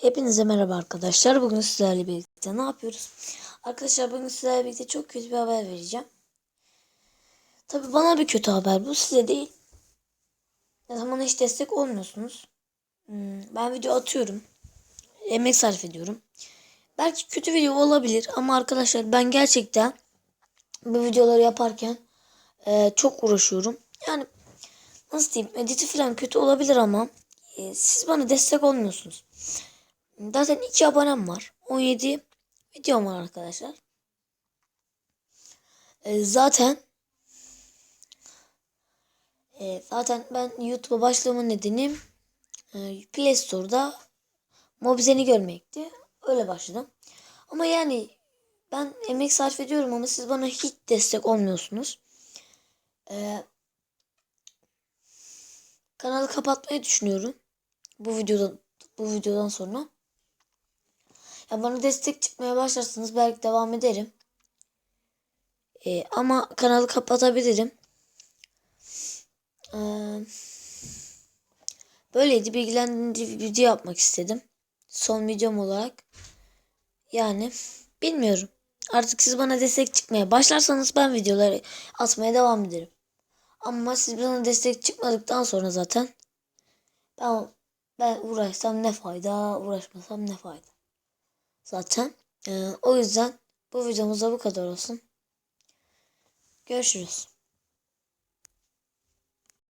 Hepinize merhaba arkadaşlar. Bugün sizlerle birlikte ne yapıyoruz? Arkadaşlar bugün sizlerle birlikte çok kötü bir haber vereceğim. Tabi bana bir kötü haber bu size değil. Ne zaman hiç destek olmuyorsunuz. Hmm, Ben video atıyorum. Emek sarf ediyorum. Belki kötü video olabilir ama arkadaşlar ben gerçekten bu videoları yaparken e, çok uğraşıyorum. Yani nasıl diyeyim editi falan kötü olabilir ama e, siz bana destek olmuyorsunuz. Zaten 2 abonem var. 17 videom var arkadaşlar. E, zaten e, zaten ben YouTube'a başlamamın nedeni e, Play Store'da Mobizen'i görmekti. Öyle başladım. Ama yani ben emek sarf ediyorum ama siz bana hiç destek olmuyorsunuz. E, kanalı kapatmayı düşünüyorum. Bu videodan bu videodan sonra. Ya bana destek çıkmaya başlarsanız belki devam ederim. Ee, ama kanalı kapatabilirim. Ee, böyleydi. Bilgilendirici video yapmak istedim. Son videom olarak. Yani bilmiyorum. Artık siz bana destek çıkmaya başlarsanız ben videoları atmaya devam ederim. Ama siz bana destek çıkmadıktan sonra zaten ben ben uğraşsam ne fayda, uğraşmasam ne fayda. Zaten Ee, o yüzden bu videomuzda bu kadar olsun. Görüşürüz.